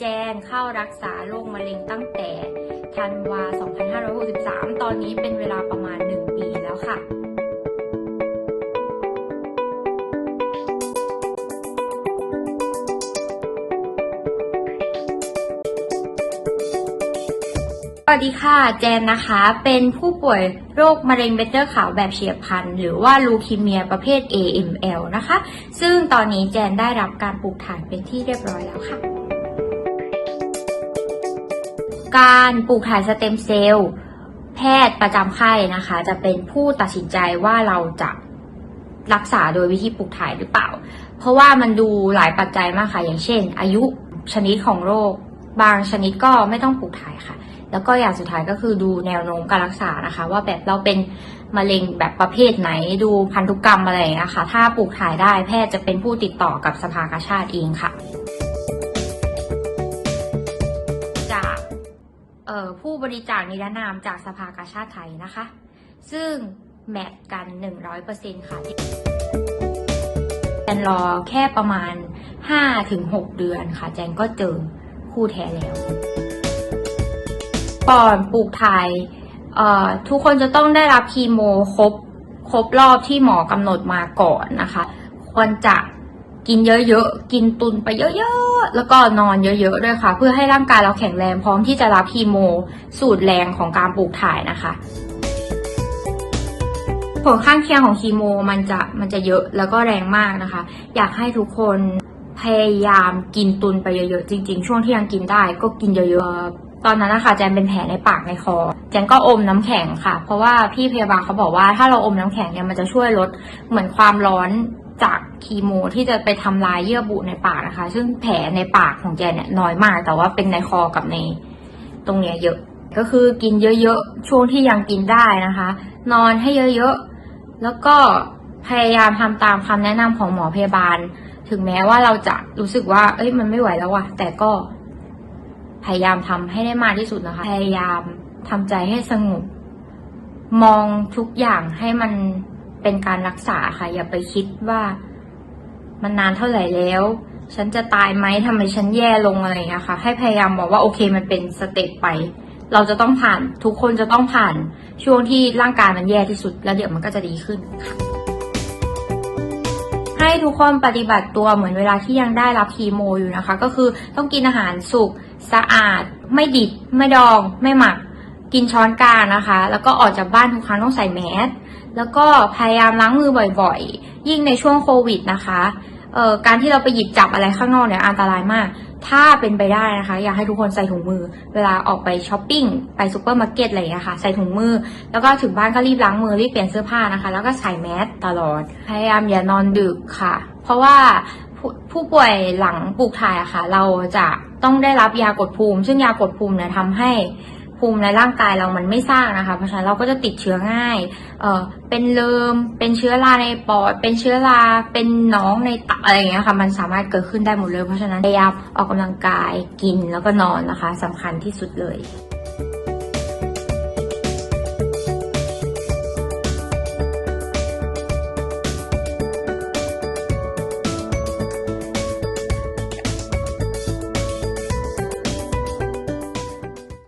แจ้งเข้ารักษาโรคมะเร็งตั้งแต่ธันวา 2563 ตอนนี้เป็นเวลาประมาณ 1 ปีแล้วค่ะสวัสดีค่ะ แจนนะคะ เป็นผู้ป่วยโรคมะเร็งเม็ดเลือดขาวแบบเฉียบพลัน หรือว่าลูคีเมียประเภท AML นะคะ ซึ่งตอนนี้แจนได้รับการปลูกถ่ายเป็นที่เรียบร้อยแล้วค่ะ การปลูกถ่ายสเต็มเซลล์แพทย์ประจำไข้นะคะ จะเป็นผู้ตัดสินใจว่าเราจะรักษาโดยวิธีปลูกถ่ายหรือเปล่า เพราะว่ามันดูหลายปัจจัยมากค่ะ อย่างเช่น อายุชนิดของโรค บางชนิดก็ไม่ต้องปลูกถ่ายค่ะ แล้วก็อย่างสุดท้ายก็คือดูแนวโน้มการรักษานะคะ ว่าแบบเราเป็นมะเร็งแบบประเภทไหน ดูพันธุกรรมอะไรอย่างเงี้ยค่ะถ้าปลูกถ่ายได้แพทย์จะเป็นผู้ติดต่อกับสภากาชาติเองค่ะ ผู้บริจาคนิรนามจากสภากาชาติไทยนะคะ ซึ่งแมทกัน 100%ค่ะแจนรอแค่ประมาณ 5-6 เดือนค่ะ แจนก็เจอคู่แท้แล้ว ก่อนปลูกถ่ายทุกคนจะต้องได้รับคีโมครบครบรอบที่หมอกำหนดมาก่อนนะคะ ควรจะ กินเยอะๆ กินตุนไปเยอะๆ แล้วก็นอนเยอะๆด้วยค่ะ เพื่อให้ร่างกายเราแข็งแรงพร้อมที่จะรับคีโม สูตรแรงของการปลูกถ่ายนะคะ ผลข้างเคียงของคีโมมันจะมันจะเยอะแล้วก็แรงมากนะคะ อยากให้ทุกคนพยายามกินตุนไปเยอะๆ จริง ๆ ช่วงที่ยังกินได้ก็กินเยอะๆ ตอนนั้นนะคะแจนเป็นแผลในปากในคอ แจนก็อมน้ำแข็งค่ะ เพราะว่าพี่พยาบาลเขาบอกว่าถ้าเราอมน้ำแข็งเนี่ยมันจะช่วยลดเหมือนความร้อน จากคีโมที่จะไปทำลายเยื่อบุในปากนะคะ ซึ่งแผลในปากของแจนเนี่ยน้อยมาก แต่ว่าเป็นในคอกับในตรงเนี้ยเยอะ ก็คือกินเยอะๆ ช่วงที่ยังกินได้นะคะ นอนให้เยอะๆ แล้วก็พยายามทำตามคำแนะนำของหมอพยาบาล ถึงแม้ว่าเราจะรู้สึกว่า เอ้ย มันไม่ไหวแล้วว่ะ แต่ก็ พยายามทำให้ได้มากที่สุดนะคะ พยายามทำใจให้สงบ มองทุกอย่างให้มัน เป็นการรักษาค่ะ อย่าไปคิดว่ามันนานเท่าไหร่แล้ว ฉันจะตายไหมทำไมฉันแย่ลงอะไรอย่างเงี้ยค่ะ ให้พยายามบอกว่าโอเคมันเป็นสเต็ปไป เราจะต้องผ่านทุกคนจะต้องผ่านช่วงที่ร่างกายมันแย่ที่สุด แล้วเดี๋ยวมันก็จะดีขึ้นค่ะให้ทุกคนปฏิบัติตัวเหมือนเวลาที่ยังได้รับคีโมอยู่นะคะ ก็คือต้องกินอาหารสุกสะอาด ไม่ดิบไม่ดอง ไม่หมัก กินช้อนกลางนะคะ แล้วก็ออกจากบ้านทุกครั้งต้องใส่แมสแล้วก็พยายามล้างมือบ่อยๆ ยิ่งในช่วงโควิดนะคะเอ่อการที่เราไปหยิบจับอะไรข้างนอกเนี่ยอันตรายมาก ถ้าเป็นไปได้นะคะ อยากให้ทุกคนใส่ถุงมือ เวลาออกไปช้อปปิ้งไปซูเปอร์มาร์เก็ตอะไรอย่างเงี้ยค่ะ ใส่ถุงมือ แล้วก็ถึงบ้านก็รีบล้างมือรีบเปลี่ยนเสื้อผ้านะคะ แล้วก็ใส่แมสตลอด พยายามอย่านอนดึกค่ะ เพราะว่าผู้ผู้ป่วยหลังปลูกถ่ายอะค่ะ เราจะต้องได้รับยากดภูมิ ซึ่งยากดภูมิเนี่ยทำให้ ภูมิในร่างกายเรามันไม่สร้างนะคะ เพราะฉะนั้นเราก็จะติดเชื้อง่ายเออเป็นเลิมเป็นเชื้อราในปอด เป็นเชื้อราเป็นหน้องในตับอะไรอย่างเงี้ยค่ะ มันสามารถเกิดขึ้นได้หมดเลย เพราะฉะนั้นพยายามออกกำลังกายกินแล้วก็นอนนะคะสำคัญที่สุดเลย